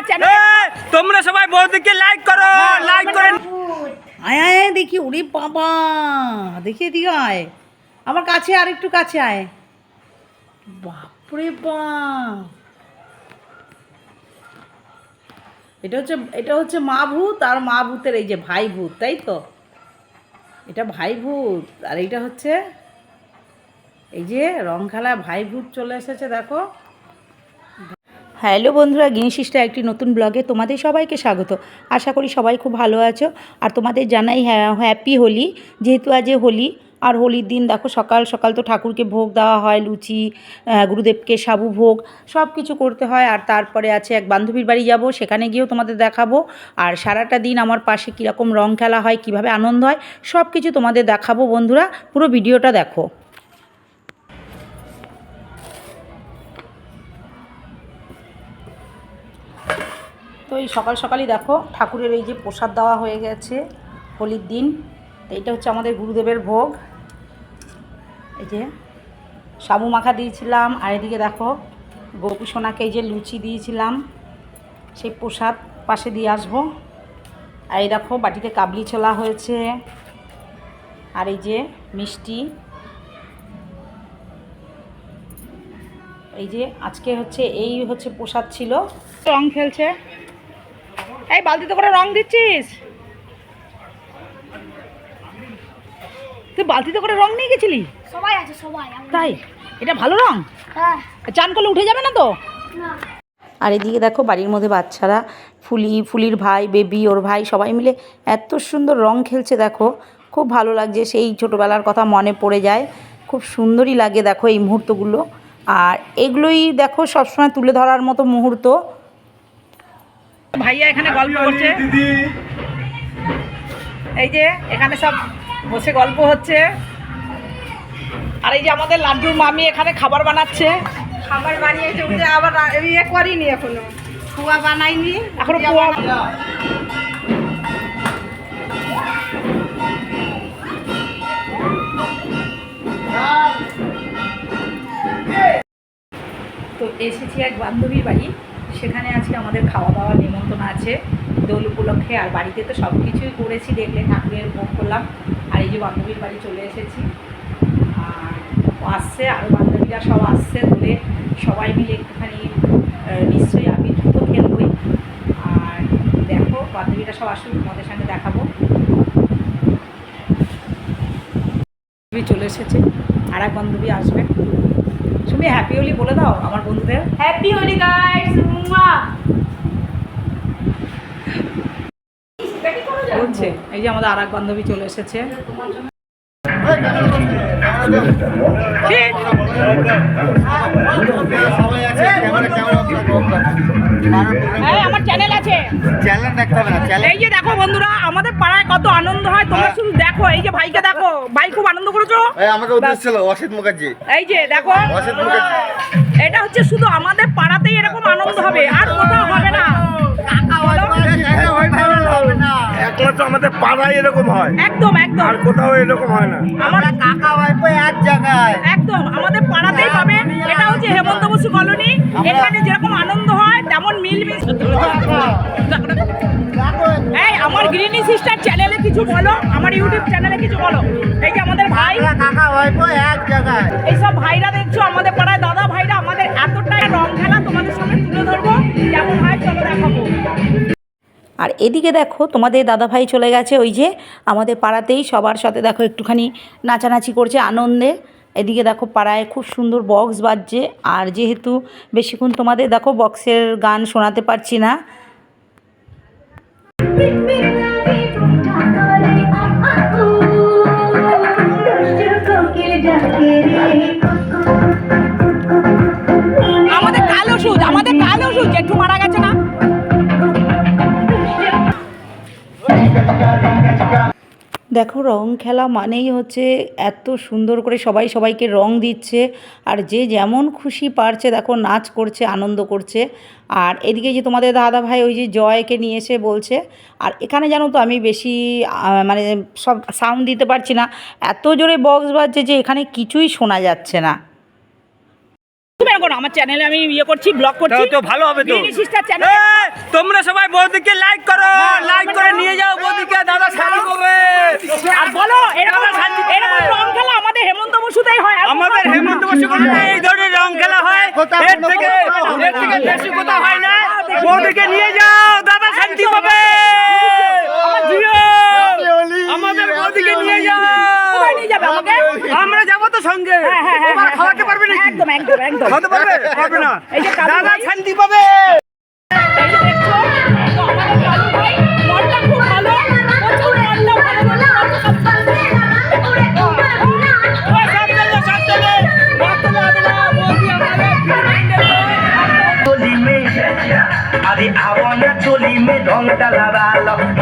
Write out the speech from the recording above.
একটা চ্যানেল তোমরা সবাই বৌদিকে লাইক করো লাইক আয় আয় দেখি ওরে বাবা দেখি এদিকে আয়। আমার কাছে আর একটু কাছে আয়। বাপরে বাপ এটা হচ্ছে এটা হচ্ছে মা ভূত আর মা ভূতের এই যে ভাই ভূত তাই তো? এটা ভাই ভূত আর এইটা হচ্ছে এই যে রং খেলা ভাই ভূত চলে এসেছে দেখো। হ্যালো বন্ধুরা গিনিশিসটা একটি নতুন ব্লগে তোমাদের সবাইকে স্বাগত। আশা করি সবাই খুব ভালো আছো। আর তোমাদের জানাই হ্যাঁ হ্যাপি হোলি। যেহেতু আজ হোলি, আর হোলির দিন দেখো সকাল সকাল তো ঠাকুরকে ভোগ দেওয়া হয়, লুচি গুরুদেবকে সাবু ভোগ সব কিছু করতে হয়। আর তারপরে আছে এক বান্ধবীর বাড়ি যাব, সেখানে গিয়েও তোমাদের দেখাবো। আর সারাটা দিন আমার পাশে কীরকম রং খেলা হয়, কীভাবে আনন্দ হয় সব কিছু তোমাদের দেখাবো বন্ধুরা। পুরো ভিডিওটা দেখো। এই সকাল সকালই দেখো ঠাকুরের এই যে প্রসাদ দেওয়া হয়ে গেছে, হোলির দিন। তো এইটা হচ্ছে আমাদের গুরুদেবের ভোগ। এই যে সাবু মাখা দিয়েছিলাম, আর এদিকে দেখো গোপী সোনাকে এই যে লুচি দিয়েছিলাম। সেই প্রসাদ পাশে দিয়ে আসব। আর এই দেখো বাটিতে কাবলি ছোলা হয়েছে। আর এই যে মিষ্টি। এই যে আজকে হচ্ছে, এই হচ্ছে প্রসাদ ছিল। রং খেলছে। এই বালতিতে করে রং দিচ্ছিস। তুই বালতিতে করে রং নিয়ে গেছিলি? সবাই আছে সবাই তাই? এটা ভালো রং? হ্যাঁ। চান করলে উঠে যাবে না তো? না। আর এদিকে দেখো বাড়ির মধ্যে বাচ্চারা ফুলি ফুলির ভাই বেবি ওর ভাই সবাই মিলে এত সুন্দর রং খেলছে দেখো। খুব ভালো লাগছে সেই ছোটোবেলার কথা মনে পড়ে যায়। খুব সুন্দরই লাগে দেখো এই মুহূর্তগুলো। আর এগুলোই দেখো সবসময় তুলে ধরার মতো মুহূর্ত। ভাইয়া এখানে গল্প করছে। এই যে এখানে সব বসে গল্প হচ্ছে। আর এই যে আমাদের লাড্ডুর মামি এখানে খাবার বানাচ্ছে। খাবার বানিয়েছে উঠে আবার ইয়ে করিনি এখনও। খোয়া বানাইনি এখনও পোয়া তো এসেছি এক বান্ধবীর বাড়ি। সেখানে আজকে আমাদের খাওয়া দাওয়া নিমন্ত্রণ আছে। দোল উপলক্ষে আর বাড়িতে তো সব কিছুই করেছি, দেখলে ঠাকুরের ভোগ করলাম। আর এই যে বান্ধবীর বাড়ি চলে এসেছি। আর আসছে আরও বান্ধবীরা সব আসছে দোলে। সবাই মিলে একটুখানি নিশ্চয়ই আমি তো খেলবই। আর দেখো, বান্ধবীরা সব আসুন তোমাদের সঙ্গে দেখাবো। চলে এসেছে আর এক বান্ধবী আসবে। তুমি হ্যাপি হোলি বলে দাও, আমার বন্ধুদের। হ্যাপি হোলি গাইস বলছে এই যে আমাদের আর এক বান্ধবী চলে এসেছে। আমার চ্যানেল আছে। চ্যালেঞ্জ দেখতে হবে না চ্যালেঞ্জ এই যে দেখো বন্ধুরা আমাদের পাড়ায় কত আনন্দ হয় তোমরা শুধু দেখো এই যে ভাইকে দেখো ভাই খুব আনন্দ করেছ? আমাকে উদ্দেশ্য ছিল অসিত মুখার্জি। এই যে দেখো। অসিত মুখার্জি। এটা হচ্ছে শুধু আমাদের পাড়াতেই এরকম আনন্দ হবে আর কোথাও হবে না। তো আমাদের পাড়ায় এরকম হয়। একদম একদম। আর কোথাও এরকম হয় না। আমার কাকা ভাইপো এক জায়গায়। একদম আমাদের পাড়াতেই পাবে এটা হচ্ছে হেমন্ত বসু কলোনি এখানে যেরকম আনন্দ হয় তেমন মিলমিশ এই আমার গ্রিনি সিস্টার চ্যানেলে কিছু বলো আমার ইউটিউব চ্যানেলে কিছু বলো। এই যে আমাদের ভাই। কাকা ভাইপো এক জায়গায়। এইসব আর এদিকে দেখো, তোমাদের দাদাভাই চলে গেছে ওই যে, আমাদের পাড়াতেই, সবার সাথে দেখো একটুখানি নাচানাচি করছে আনন্দে। এদিকে দেখো পাড়ায় খুব সুন্দর বক্স বাজছে, আর যেহেতু বেশিক্ষণ তোমাদের দেখো বক্সের গান শোনাতে পারছি না। আমাদের কালো ওষুধ আমাদের কাল ওষুধ একটু মারা গেছে না? দেখো রং খেলা মানেই হচ্ছে এত সুন্দর করে সবাই সবাইকে রং দিচ্ছে আর যে যেমন খুশি পারছে দেখো নাচ করছে আনন্দ করছে। আর এদিকে যে তোমাদের দাদা ভাই ওই যে জয়কে নিয়ে এসে বলছে আর এখানে জানো তো আমি বেশি মানে সব সাউন্ড দিতে পারছি না। এত জোরে বক্স বাজছে যে এখানে কিছুই শোনা যাচ্ছে না। আমার চ্যানেলে আমি ইয়ে করছি ব্লগ করছি। তো ভালো হবে তোমরা সবাই বৌদিকে লাইক করো লাইক করে। এই ধরনের রং খেলা হয় এর থেকে এর থেকে বেশি কোথাও হয় না। মোদিকে নিয়ে যাও দাদা শান্তি পাবে। আমাদের মোদিকে নিয়ে যাও। আমরা যাব তো সঙ্গে। খাওয়াতে পারবে না একদম একদম একদম। খাওয়াতে পারবে? পারবে না দাদা শান্তি পাবে। la love la